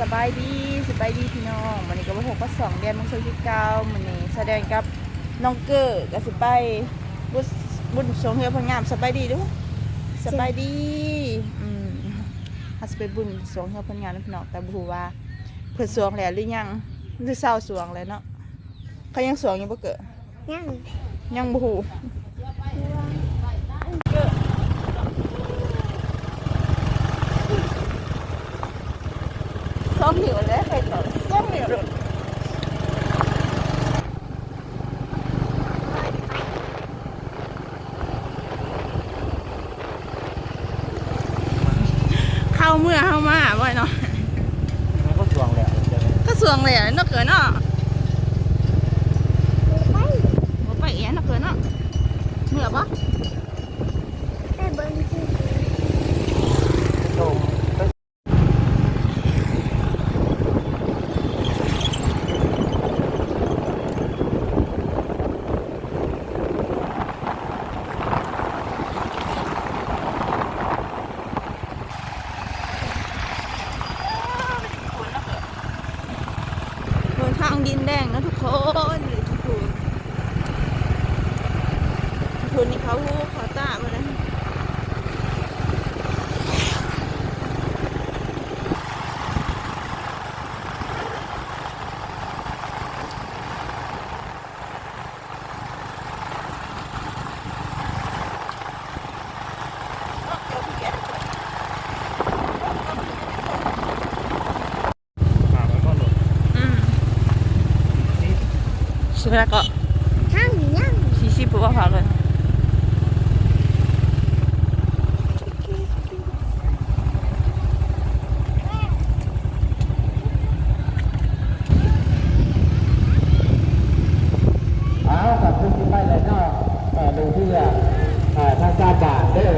สบายดีสบายดีพี่น้องวันนี้ก็มาพบกับสองเดือนมังสวิรัติเก้าวันนี้แสดงกับน้องเกอร์กับสิไปบุญบุญสงเฮือพงามสบายดีเด้วยสบายดีอืมฮัสไปบุญสงเฮือพงามนะพี่น้องแต่บรูว่าเพื่อสวงแล้วหรือยังหรือเศร้าสวงแล้วเนาะเขายังสวงอยู่บ่เกิดยังยังบ รูสองนิ้วเลยใครต่อสองนิ้วเลยเข้าเมื่อเข้ามาบ่อยเนาะมันก็สวงแหละเดี๋ยวนี้ก็สวงเลยอะเนาะเกินเนาะไปบ่ไปเอียนเนาะเกินเนาะเมื่อปะ ไปเบิ้งที่ โยมไป บนทางดินแดงนะทุกคนหรือทุกคนทุกคนนี่เขาหูเขาตามาแล้วอ่ามันก็หล่น อืม นี่ สุดแล้วก็ทั้งยังซีซีปุ๊บก็พากันอ้าวกับพื้นที่ไปเลยเนาะเอ่อดูที่อะอ่าทางการบาทเด้อ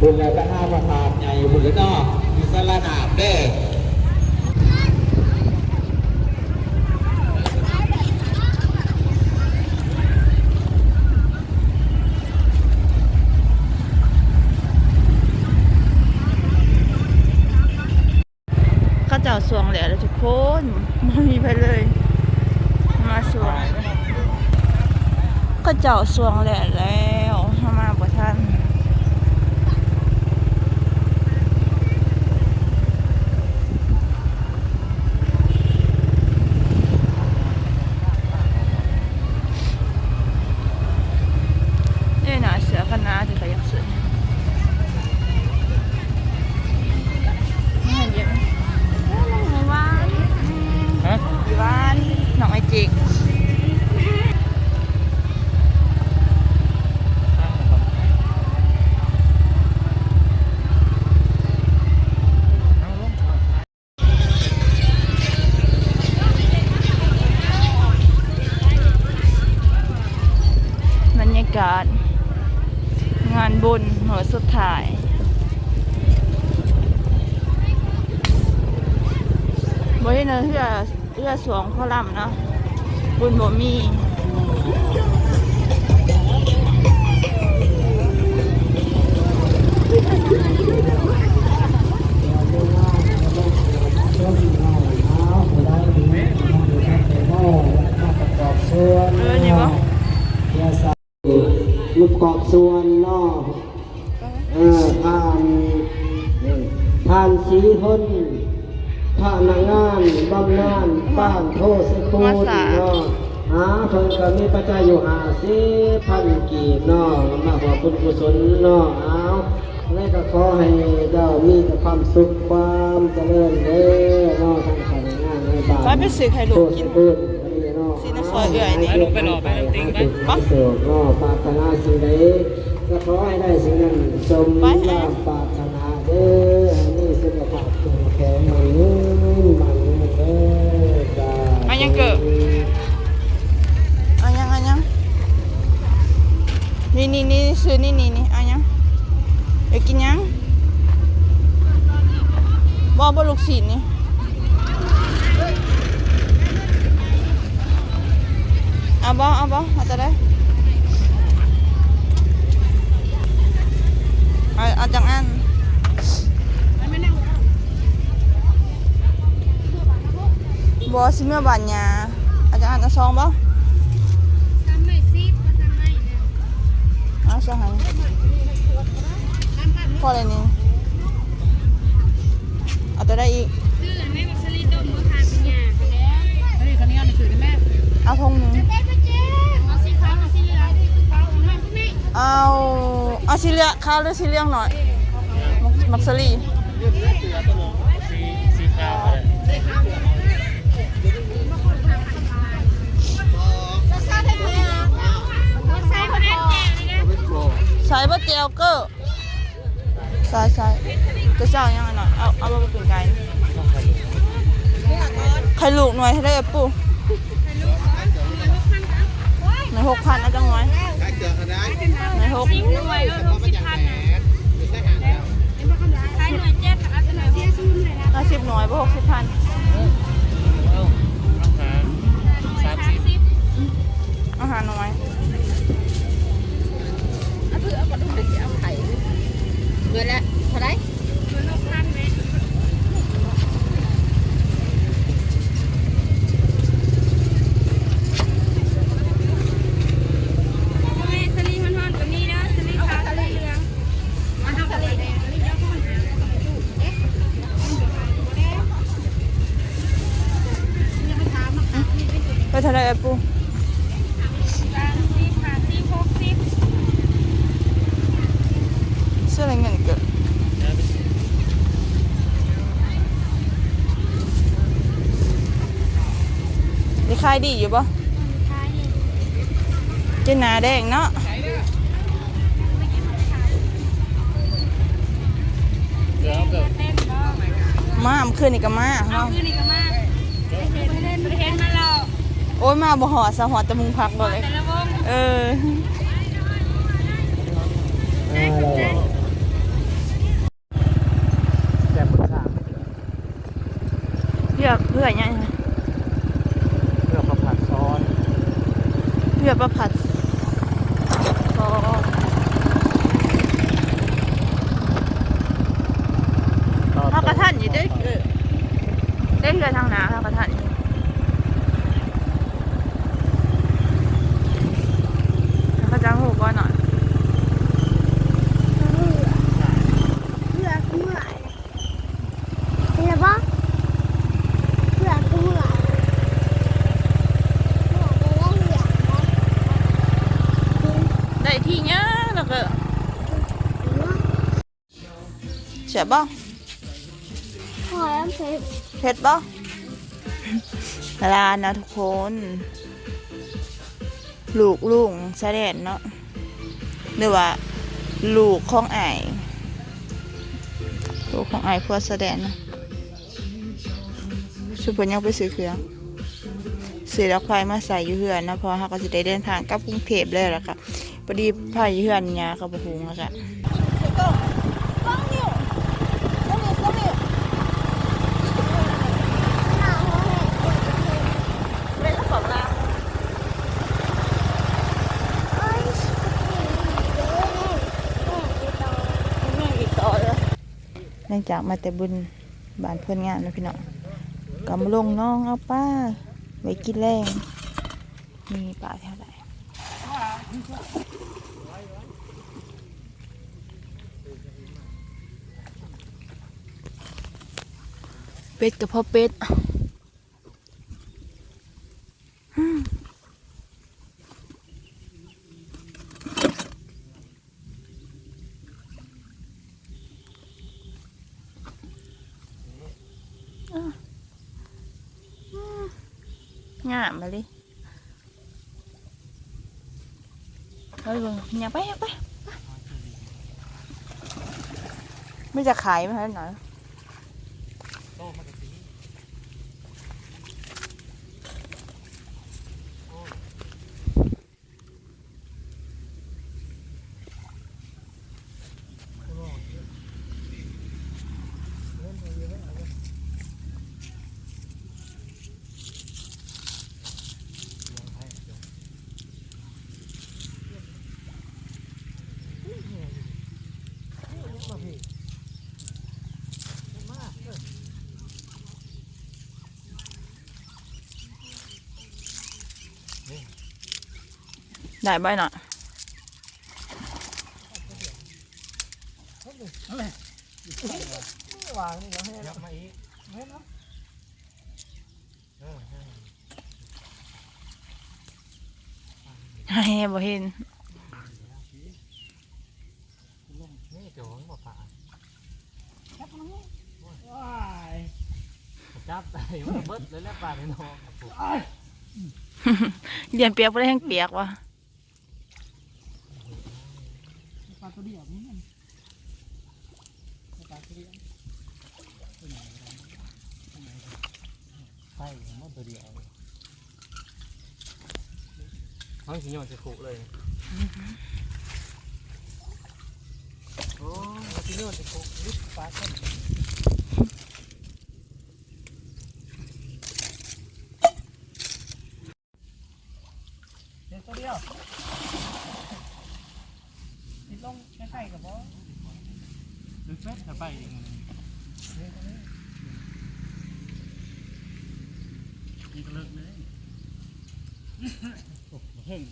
บุญแล้วก็ห้าประทานใหญ่บุญแล้วเนาะมีสารนาบเด้อ เข้าเจ้าสวงแล้วทุกคนไม่มีไปเลย มาสวงเข้าเจ้าสวงแล้วแล้ว การ งานบุญหัวสุดท้ายบ่ได้เนอะเพื่อเพื่อสวงพ่อลำเนาะบุญบ่มี ส่วนนอกเออผ่านผ่านสีทนผ่านนางงานบำนาญบ้านโทสกูลนาะหาเพิ่นก็มีปัจจัยอยู่หาสิพันกีบนาะมาขอคุณกุศลนาะเอาและก็ขอให้เจ้ามีแต่ความสุขความเจริญเด้อนาะทางการงานในบ้านไปไปซื้อไข่ลูกกิน สกูลอันนี้เนาะสิน้ำซอยเอื่อยนี่ไปลงไปรอไปติ้งไปปะเสือกก็ปรารถนาสิ่งใดก็ขอให้ได้สิ่งนั้นสมไปลาภปรารถนาเด้อให้มีสุขภาพแข็งแรงมันยืนมันเด้อจ้าอันยังเกิดเอายังเอายังนี่นี่นี่ซื้อนี่นี่นี่เอายังอยากกินยังบ่บ่ลูกศิษย์นี่ เอาบ่เอาบ่เอาจะได้เอาเอาจังอันบอสิเมื่อบานยาอาจารย์อ่านเอาซองบ่ทำไม่ซิปก็ทำไม่เนี่ยเอาซองให้พอเลยนี่เอาตัวได้อีกซื้อแม่บักสลีต้มก็ทานเป็นยาไปแล้วเฮ้ยคันนี้เอาหนังสือได้แม่เอาทงหนึ่ง เอาเอาสีเหลืองขาวหรือสีเหลืองหน่อยมักมักสลีสีสีขาวเลยรักษาได้ไหมรักษาคนนั้นแก่เลยนะใส่บะเจียวเกอร์ใส่ใส่จะเจ้ายังไงหน่อยเอาเอามาเป็นไก่ไข่ลูกหน่วยเท่าได้ปู ในหกพันเอาจังหน่วยในหกสิบหน่วยแล้วลงสิบพันนะใช้หน่วยเจ็ดกับอัตราเสียศูนย์เลยนะเอาสิบหน่วยบ่หกสิบพันเอาอาหารสามสิบสิบอาหารหน่วย กลางสิบห้าสิบหกสิบเสื้ออะไรเงินอีกเกิดมีขายดีอยู่ปะท้ายนี่เจนหนาแดงเนาะเดี๋ยวเอาเกิดเต้นบ้างมาเมื่อคืนนี่ก็มาเอาเนาะคืนนี้ก็มา อ้ยมาบ่หอดสะหอดแตะมุงพักบ่เลยแต่ละวงเออแจ่มมือข้างเพื่อเพื่อยังไงเพื่อประผัดซ้อนเพื่อประผัดก็ต่อเฮากระทันอยู่เด้อเออเล่นเรือทางหนาเฮากระทันอยู่แล้ว ก็จะหูก่อนหน่อยเพื่อเมื่อเห็นปะเพื่อเมื่อได้ที่เนี้ยแล้วก็เสียบ่หอยน้ำเพชรเผ็ดบ่ลานะทุกคน ลูกลุงแสดงเนาะหรือว่า ลูกของไอ้ลูกของไอ้พวกแสดงนะสุพรรณยังไปซื้อเครื่องซื้อดอกไฟมาใส่อยู่เหือนนะพอเขาก็จะได้เดินทางกลับกรุงเทพเลยล่ะค่ะพอดีไผ่เหือนยากับบุหุงแล้วค่ะเป็นของเราแม่อีกต่อเลย เนื่องจากมาแต่บุญบานเพื่อนงานนะพี่น้องกำลงน้องเอาป้าไว้กินแรงมีปลาเท่าไหร่เป็ดกับพ่อเป็ดอืมอะอืมงามมาเลย เฮ้ยเบิ่งอย่าไปอย่าไปไปไม่จะขายไหมคะหน่อย ได้ใบหน่ะยให้ยับให้บ่เห็น ว้ายจับได้มันเบิดเลยแล้วป่าในน้องครับผมเรียนเปียกบ่ได้แห้งเปียกว่ะปลาตัวเดียวนี่มันปลาตัวเดียวใช่มันตัวเดียวเขาสิโยนจะขุเลยโอ้สิโยนจะขุลิบปลาต้น เดี๋ยวตัวเดียวติดลงใกล้ๆกับบ่หรือเฟสจะไปเองนี่ก็เลิกเลยโอ้โหเฮ้ย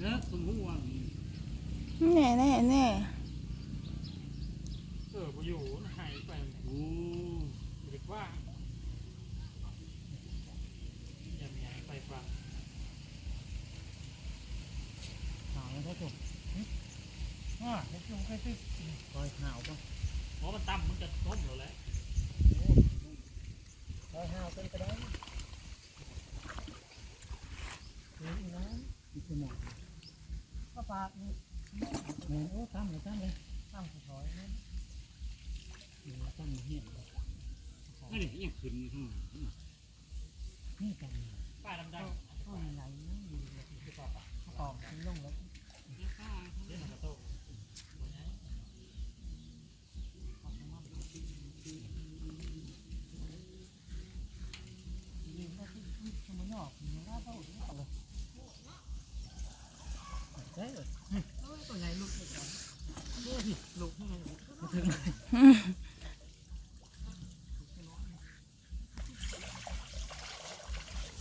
เลิกสมมุติว่าแน่แน่แน่ ออกูอยู่หายไปโอ้เด็กว่าอย่ามีอะไรไปฟังหาวแล้วจบอ่าเด็กลงใครตึ๊กคอยหาวป่ะเพราะมันต่ำมันจะต้มอยู่แล้วคอยหาวเป็นกระไดนี่นะนี่คือหมอป้าปากนี่แม่โอ้ตั้มเลยตั้มเลยตั้มถอยๆนี่ ตั้งเหี้ยนี่ยังขึ้นอยู่ข้างหลังนี่กันป้าดำๆก็ยังไหลนะอยู่ที่ป่าป่าป่าขึ้นลงแล้วเดี๋ยวมันกระโตเฮ้ยตัวใหญ่ลูกเลยจ้ะลูกลูกยังไงถึง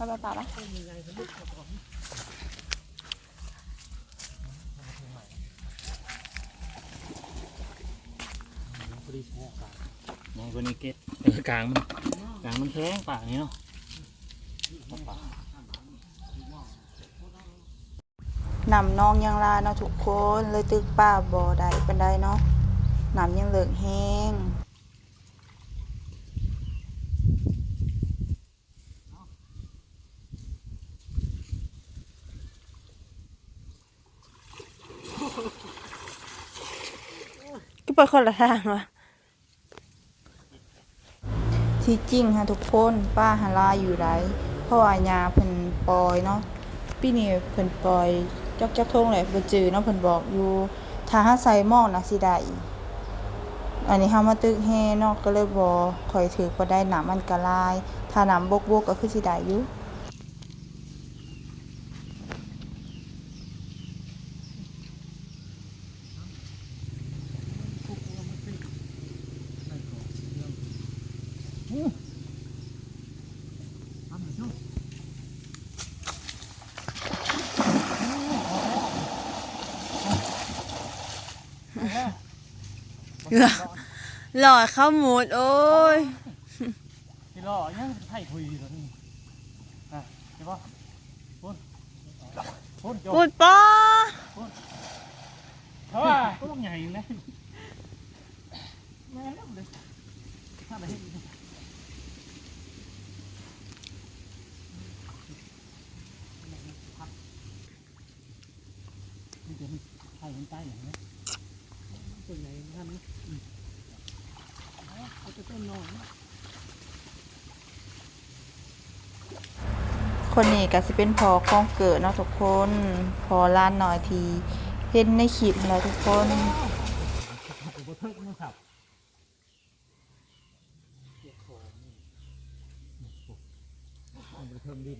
ไปไปป่าปะพอดีแช่ปากมองตัวนี้เก็ตเออกลางมันกลางมันแข็งปากนี้เนาะปากนำน้องยังลาเนาะทุกคนเลยตึกป้าบ่ได้ปานใดเนาะน้ำยังเหลืองแห้ง ไปคนละทางวะที่จริงฮะทุกคนป้าหาลาอยู่ไรเพราะว่ายาเพิ่นปล่อยเนาะปีนี้เพิ่นปล่อยจอกจักทงแหละบ่จือเนาะเพิ่นบอกอยู่ถ้าหาใส่หม้อนะสิได้อันนี้เฮามาตึกแฮเนาะก็เลยบ่ค่อยถือบ่ได้น้ำมันก็ลาย ถ้าน้ำบกๆก็คือสิได้อยู่ หล่อเข้าหมูดโอ้ยที่รอยังไถ่คุยตัวนี้อะใช่ปะพุ่นพุ่นจบพูดป้าเพราะว่าตัวใหญ่เลยแม่เล่เลยถ้าไปเห็นนี่เดี๋ยวมันไถ่มันใต้อย่างนี้ตัวใหญ่ท่านนะเอาไปต้นอนคนนี้ก็สิเป็นพอของเกิดเนาะทุกคน พอล้านหน่อยทีเห็นในคลิปแล้วทุกคนเทิกมันสับอุปเทิกดิน